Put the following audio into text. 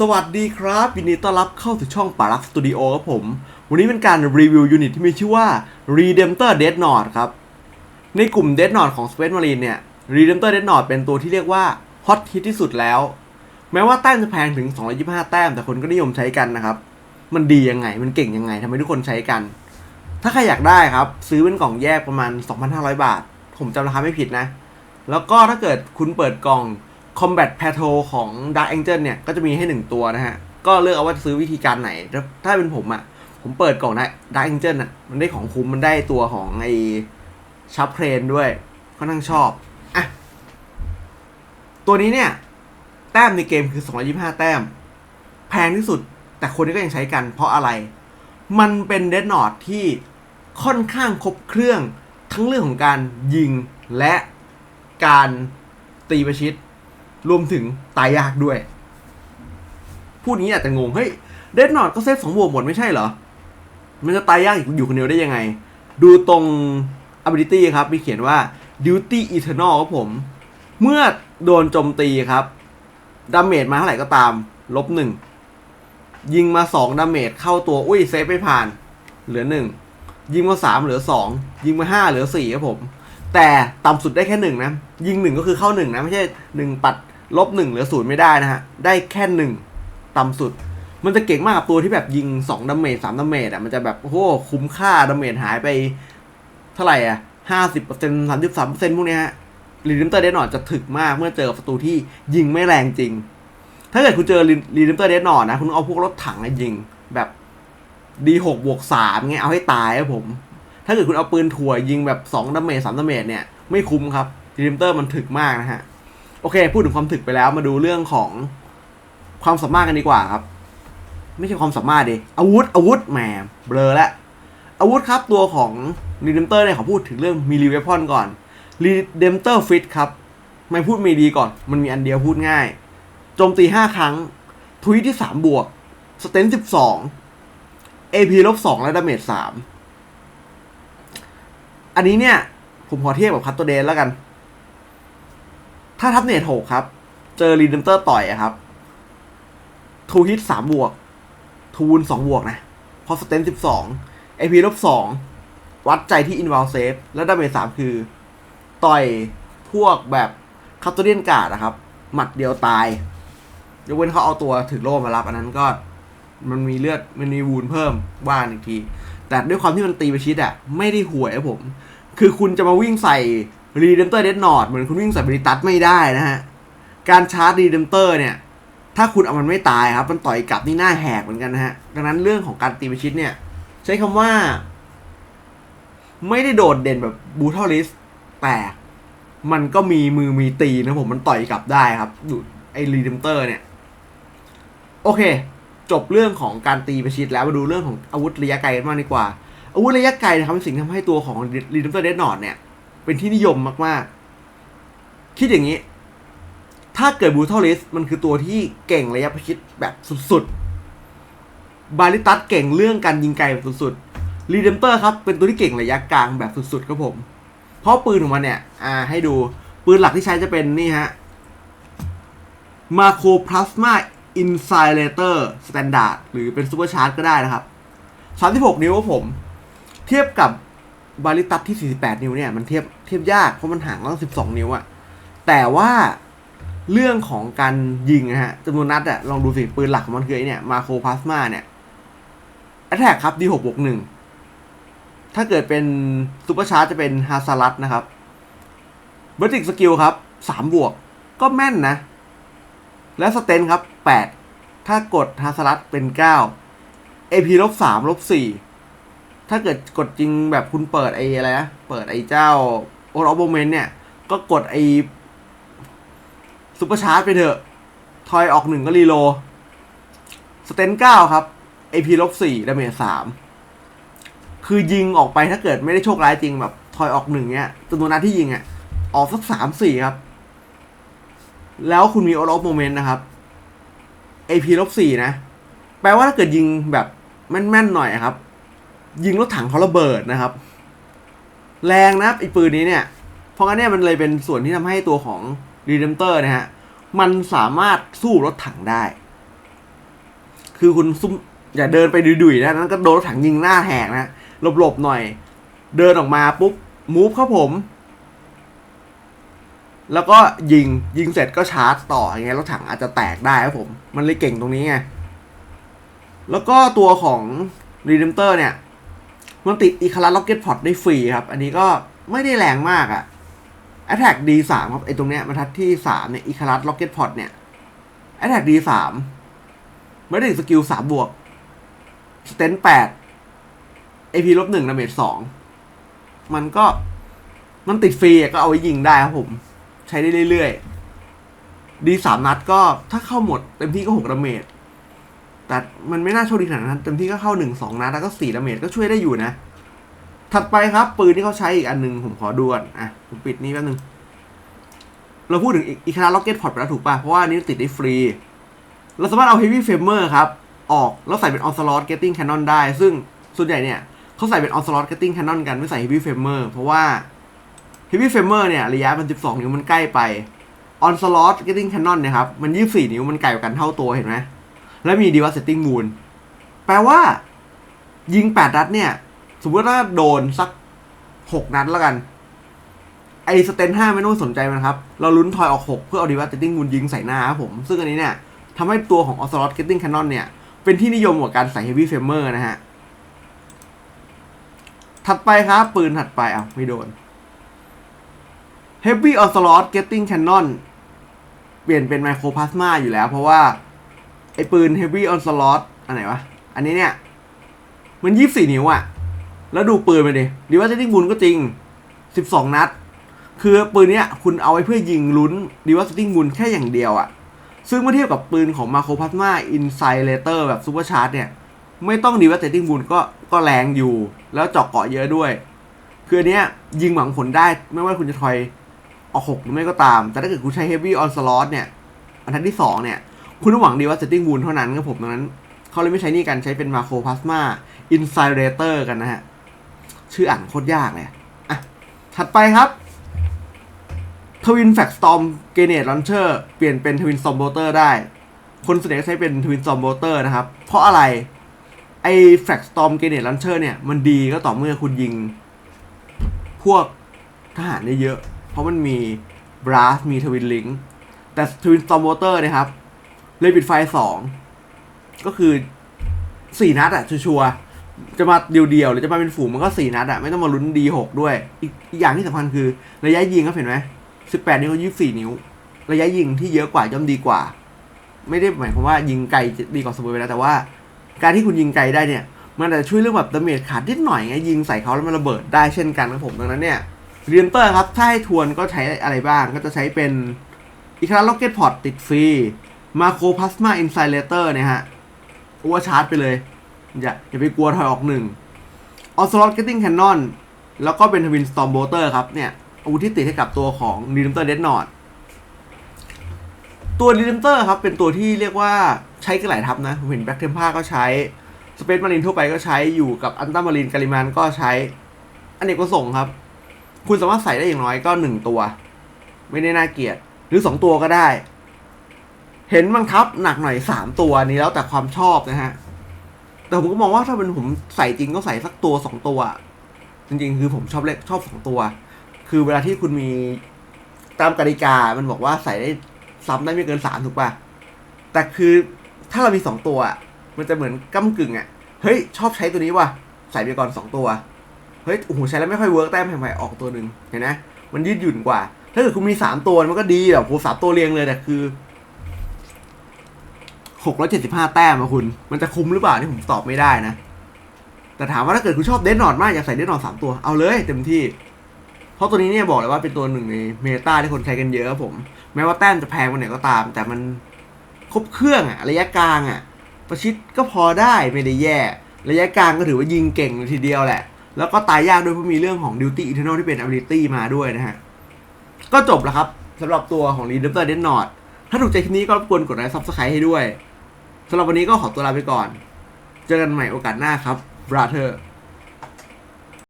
สวัสดีครับยินดีต้อนรับเข้าสู่ช่องปารักสตูดิโอครับผม วันนี้เป็นการรีวิวยูนิตที่มีชื่อว่า Redemptor Dead Note ครับ ในกลุ่ม Dead Note ของ Space Marine เนี่ย Redemptor Dead Note เป็นตัวที่เรียกว่าฮอตฮิตที่สุดแล้ว แม้ว่าแต้มจะแพงถึง 225 แต้ม แต่คนก็นิยมใช้กันนะครับ มันดียังไง มันเก่งยังไงทำไมทุกคนใช้กัน ถ้าใครอยากได้ครับ ซื้อเป็นกล่องแยกประมาณ 2,500 บาท ผมจำราคาไม่ผิดนะ แล้วก็ถ้าเกิดคุณเปิดกล่อง Combat Patrol ของ Dark Angel เนี่ย ก็จะมีให้ 1 ตัวนะฮะ ก็เลือกเอาว่าจะซื้อวิธีการไหน ถ้าเป็นผมอะ่ะ ผมเปิดกล่อง Dark Angel อะ มันได้ของคุ้ม มันได้ตัวของไอชับเพลนด้วยค่อนข้างชอบอะตัวนี้เนี่ย แต้มในเกมคือ 225 แต้ม แพงที่สุด แต่คนนี้ก็ยังใช้กัน เพราะอะไร มันเป็นเดดนอตที่ค่อนข้างครบเครื่อง ทั้งเรื่องของการยิงและการตีประชิด รวมถึงตายยากด้วย พูดนี้อาจจะงง เฮ้ย เดดนอตก็เซฟสองบวกหมดไม่ใช่เหรอ มันจะตายยากอยู่คนเดียวได้ยังไง ดูตรง ability ครับ มีเขียนว่า duty eternal ครับผม เมื่อโดนโจมตีครับดาเมจมาเท่าไหร่ก็ตาม ลบหนึ่ง ยิงมาสองดาเมจเข้าตัว อุ้ยเซฟไม่ผ่าน เหลือหนึ่ง ยิงมาสามเหลือสอง ยิงมาห้าเหลือสี่ครับผม แต่ต่ำสุดได้แค่หนึ่งนะ ยิงหนึ่งก็คือเข้าหนึ่งนะ ไม่ใช่หนึ่งปัด ลบหนึ่งเหลือศูนย์ไม่ได้นะฮะ ได้แค่หนึ่งต่ำสุด มันจะเก่งมากกับตัวที่แบบยิงสองดาเมจสามดาเมจอะ มันจะแบบโอ้โหคุ้มค่าดาเมจหายไป เท่าไหร่อะห้าสิบเปอร์เซ็นต์สามสิบสามเปอร์เซ็นต์พวกเนี้ยฮะรีดิมเตอร์เดนนอจะถึกมากเมื่อเจอกับศัตรูที่ยิงไม่แรงจริง ถ้าเกิดคุณเจอรีดิมเตอร์เดนนอนะ คุณเอาพวกรถถังมายิงแบบดีหกบวกสามเงี้ยเอาให้ตายครับผม ถ้าเกิดคุณเอาปืนถั่วยิงแบบสองดาเมจสามดาเมจเนี่ยไม่คุ้มครับรีดิมเตอร์มันถึกมากนะฮะ โอเค พูดถึงความถึกไปแล้วมาดูเรื่องของความสามารถกันดีกว่าครับ ไม่ใช่ความสามารถดิอาวุธอาวุธแหมเบลอแล้วอาวุธครับตัวของ Redemptor เนี่ยขาพูดถึงเรื่องมีรีเวพอนก่อน Redemptor Fit ครับ ไม่พูดมีดีก่อน มันมีอันเดียวพูดง่ายโจมตี5ครั้งทวีที่3บวก สเตน12 AP ลบ2และดาเมจ3อันนี้เนี่ย ผมขอเทียบกับคัตโตเดนแล้วกัน ถ้าทับเนต6ครับ เจอ Redemptor ต่อยครับ ทูฮิต3บวก ทูน2บวกนะพอสเตน12 AP ลบสองวัดใจที่ inval save และดาเมจสามคือ ต่อยพวกแบบคัตเตอรียนกาดนะครับ หมัดเดียวตาย ยกเว้นเขาเอาตัวถือโล่มารับ อันนั้นก็มันมีเลือดมันมีวูนเพิ่มว่านอีกที แต่ด้วยความที่มันตีไปชิดอะไม่ได้ห่วยครับผม คือคุณจะมาวิ่งใส่ รีเดมเตอร์เดดนอดเหมือนคุณวิ่งใส่บริตัสไม่ได้นะฮะ การชาร์จรีเดมเตอร์เนี่ย ถ้าคุณเอามันไม่ตายครับ มันต่อยกลับนี่หน้าแหกเหมือนกันนะฮะ ดังนั้นเรื่องของการตีไปชิดเนี่ย ใช้คำว่า ไม่ได้โดดเด่นแบบบูทอลิสแต่มันก็มีมือมีตีนะผมมันต่อยกลับได้ครับดูไอ้รีเดมเตอร์เนี่ย โอเค จบเรื่องของการตีประชิดแล้วมาดูเรื่องของอาวุธระยะไกลกันมากดีกว่า อาวุธระยะไกลนะครับเป็นสิ่งทำให้ตัวของรีเดมเตอร์เดนนอดเนี่ย เป็นที่นิยมมากๆ คิดอย่างนี้ ถ้าเกิดบูทอลิสมันคือตัวที่เก่งระยะประชิดแบบสุดๆ บาลิตัสเก่งเรื่องการยิงไกลแบบสุดๆรีเดมเตอร์ครับเป็นตัวที่เก่งระยะกลางแบบสุดๆครับผม เพราะปืนของมันเนี่ย อ่าให้ดูปืนหลักที่ใช้จะเป็นนี่ฮะมาโครพลาสมาอินไซเลเตอร์สแตนดาร์ดหรือเป็นซูเปอร์ชาร์จก็ได้นะครับ 36 นิ้วครับผม เทียบกับ บาลิตัสที่ 48 นิ้วเนี่ยมันเทียบเทียบยากเพราะมันห่างตั้ง 12 นิ้วอะแต่ว่าเรื่องของการยิงนะฮะจำนวนนัดอะลองดูสิ ปืนหลักของมันคือไอเนี่ยมาโครพลาสมาเนี่ยแท็กครับ D6 บวกหนึ่งถ้าเกิดเป็นซูเปอร์ชาร์จจะเป็นฮาซารัตนะครับเบอร์ติกสกิลครับสามบวกก็แม่นนะ และสเตนครับแปดถ้ากดฮาซารัตเป็นเก้า AP ลบสามลบสี่ ถ้าเกิดกดจริงแบบคุณเปิดไอ้อะไรนะเปิดไอ้เจ้าโอรอโบเมนเนี่ย ก็กดไอ้ซูเปอร์ชาร์จไปเถอะ ทอยออกหนึ่งก็รีโล สเตนเก้าครับ AP ลบสี่ดาเมจสามคือยิงออกไปถ้าเกิดไม่ได้โชคร้ายจริงแบบ ทอยออกหนึ่งเนี้ยจำนวนนัดที่ยิงอะ ออกสักสามสี่ครับ แล้วคุณมีโอรอฟโมเมนต์นะครับ AP ลบสี่นะ แปลว่าถ้าเกิดยิงแบบแม่นๆหน่อยครับ ยิงรถถังเขาระเบิดนะครับ แรงนะไอ้ปืนนี้เนี่ย เพราะงั้นเนี่ยมันเลยเป็นส่วนที่ทำให้ตัวของ Redemptor นะฮะมันสามารถสู้รถถังได้ คือคุณซุ่มอย่าเดินไปดุยๆนะนั้นก็โดนรถถังยิงหน้าแหกนะหลบๆหน่อย เดินออกมาปุ๊บมูฟครับผม แล้วก็ยิงยิงเสร็จก็ชาร์จต่ออย่างเงี้ยรถถังอาจจะแตกได้ครับผม มันเลยเก่งตรงนี้ไงแล้วก็ตัวของ Redemptor เนี่ย มันติดอีคาราล็อกเก็ตพอตได้ฟรีครับ อันนี้ก็ไม่ได้แรงมากอะ Attack D3 ครับไอตรงเนี้ยบรรทัดที่3เนี่ยอีคารัสล็อกเก็ตพอตเนี่ย Attack D3 ไม่ได้สกิล3บวกสเตน8 AP ลบ1ดาเมจ2มันก็มันติดฟรีก็เอาไว้ยิงได้ครับผม ใช้ได้เรื่อยๆ D3 นัดก็ถ้าเข้าหมดเต็มที่ก็6ดาเมจ แต่มันไม่น่าโชคดีขนาดนั้นเต็มที่ก็เข้า1 2นัดแล้วก็4ดาเมจก็ช่วยได้อยู่นะ ถัดไปครับปืนที่เขาใช้อีกอันหนึ่งผมขอดูก่อนอะผมปิดนี้แป๊บนึง เราพูดถึงอีคาราล็อกเก็ตพอร์ตไปแล้วถูกป่ะ เพราะว่านี้ติดได้ฟรี เราสามารถเอา Heavy Framer ครับ ออกแล้วใส่เป็น Onslaught Getting Cannon ได้ ซึ่งส่วนใหญ่เนี่ยเขาใส่เป็น Onslaught Getting Cannon กันไม่ใส่ Heavy Framer เพราะว่า Heavy Framer เนี่ยระยะมัน 12 นิ้วมันใกล้ไป Onslaught Getting Cannon เนี่ยครับมัน 24 นิ้วมันไกลกว่ากันเท่าตัวเห็นไหม แล้วมี Devastating Wound แปลว่า ยิง8นัดเนี่ย สมมติว่าโดนสัก6นัดแล้วกัน ไอสเตนห้าไม่ต้องสนใจมันครับ เราลุ้นทอยออก6เพื่อเอาดีว่าเตติ้งมูลยิงใส่หน้าครับผม ซึ่งอันนี้เนี่ยทำให้ตัวของออสลอตเกตติ้งแคนนอนเนี่ย เป็นที่นิยมกว่าการใส่เฮฟวี่เฟเมอร์นะฮะ ถัดไปครับ ปืนถัดไปอ้าวไม่โดน Heavy Onslaught Getting Cannon เปลี่ยนเป็นไมโครพลาสมาอยู่แล้ว เพราะว่า ไอปืน Heavy Onslaught อันไหนวะ อันนี้เนี่ย มัน24นิ้วอะแล้วดูปืนไปดิดีว่าเจติ้งบุลก็จริง12นัด คือปืนเนี้ยคุณเอาไว้เพื่อยิงลุ้นดีว่าเจติ้งบุลแค่อย่างเดียวอะซึ่งเมื่อเทียบกับปืนของมาโครพลาสมาอินไซเลเตอร์แบบซูเปอร์ชาร์จเนี่ย ไม่ต้องดีว่าเจติ้งบุลก็ก็แรงอยู่ แล้วเจาะเกาะเยอะด้วย คืออันเนี้ยยิงหวังผลได้ไม่ว่าคุณจะทอยออกหกหรือไม่ก็ตาม แต่ถ้าเกิดคุณใช้ Heavy on slot เนี่ยอันทัดที่สองเนี่ย คุณต้องหวังดีว่า setting wound เท่านั้นครับผมดังนั้นเขาเลยไม่ใช้นี่กันใช้เป็นมาโครพลาสมาอินไซเรเตอร์กันนะฮะ ชื่ออ่านโคตรยากเลยอะ ถัดไปครับทวินแฟกสตอมเกเนตลอนเชอร์เปลี่ยนเป็นทวินซอมโบเตอร์ได้ คนส่วนใหญ่ก็ใช้เป็นทวินซอมโบเตอร์นะครับ เพราะอะไร ไอ้แฟกสตอมเกเนตลอนเชอร์เนี่ย มันดีก็ต่อเมื่อคุณยิง พวกทหารได้เยอะ เพราะมันมีบราสมีทวินลิงแต่ทวินซอมโบเตอร์นะครับ เลยปิดไฟสองก็คือสี่นัดอะชัวร์จะมาเดียวๆหรือจะมาเป็นฝูงมันก็สี่นัดอะไม่ต้องมาลุ้นดีหกด้วยอีกอีกอย่างที่สำคัญคือระยะยิงครับเห็นไหมสิบแปดนิ้วยี่สิบสี่นิ้ว ระยะยิงที่เยอะกว่าย่อมดีกว่า ไม่ได้หมายความว่ายิงไกลดีกว่าสมมติไปแล้วแต่ว่า การที่คุณยิงไกลได้เนี่ย มันอาจจะช่วยเรื่องแบบดาเมจขาดนิดหน่อยไงยิงใส่เขาแล้วมันระเบิดได้เช่นกันครับผมดังนั้นเนี่ยเรียนเตอร์ครับถ้าให้ทวนก็ใช้อะไรบ้างก็จะใช้เป็นอีกครั้งล็อกเก็ตพอร์ตติดฟรี มาโครพลาสมาอินไซเลเตอร์เนี่ยฮะอัวชาร์จไปเลย อย่าอย่าไปกลัวถอยออกหนึ่งออสโลตเกตติ้งแคนนอนแล้วก็เป็นทวินสตอมโบเตอร์ครับเนี่ยอาวุธที่ติดให้กับตัวของดีเดมเตอร์เดดนอตตัวดีเดมเตอร์ครับ เป็นตัวที่เรียกว่าใช้กันหลายทับนะผมเห็นแบ็คเทมพาก็ใช้สเปซมารินทั่วไปก็ใช้อยู่กับอันต้ามารินกาลิมานก็ใช้ อันนกประสงค์ครับ คุณสามารถใส่ได้อย่างน้อยก็หนึ่งตัว ไม่ได้น่าเกลียดหรือสองตัวก็ได้ เห็นบางทับหนักหน่อยสามตัวนี้แล้วแต่ความชอบนะฮะ แต่ผมก็มองว่าถ้าเป็นผมใส่จริงก็ใส่สักตัวสองตัว จริงๆ คือผมชอบเล็กชอบสองตัว คือเวลาที่คุณมีตามกติกา มันบอกว่าใส่ได้ซ้ำได้ไม่เกินสามถูกป่ะ แต่คือถ้าเรามีสองตัวอะมันจะเหมือนก้ากึ่งอะ เฮ้ย ชอบใช้ตัวนี้ว่ะ ใส่ไปก่อนสองตัว เฮ้ย โอ้โห ใช้แล้วไม่ค่อยเวิร์กแต้มแพงๆออกตัวหนึ่งเห็นไหมมันยืดหยุ่นกว่า ถ้าเกิดคุณมีสามตัวมันก็ดีแบบโหสามตัวเรียงเลยแต่คือ หกร้อยเจ็ดสิบห้าแต้มอะคุณ มันจะคุ้มหรือเปล่านี่ผมตอบไม่ได้นะ แต่ถามว่าถ้าเกิดคุณชอบเดนนอดมากอยากใส่เดนนอดสามตัว เอาเลยเต็มที่ เพราะตัวนี้เนี่ยบอกเลยว่าเป็นตัวหนึ่งในเมตาที่คนใช้กันเยอะครับผม แม้ว่าแต้มจะแพงกว่าไหนก็ตาม แต่มันครบเครื่องอะระยะกลางอะประชิดก็พอได้ไม่ได้แย่ ระยะกลางก็ถือว่ายิงเก่งเลยทีเดียวแหละ แล้วก็ตายยากด้วยเพราะมีเรื่องของ Duty Eternal ที่เป็น ability มาด้วยนะฮะ ก็จบแล้วครับสำหรับตัวของ Redemptor d e a d n o t ถ้าถูกใจคลิปนี้ก็รบกวนกดไลค์ Subscribe ให้ด้วย สำหรับวันนี้ก็ขอตัวลาไปก่อน เจอกันใหม่โอกาสหน้าครับ Brother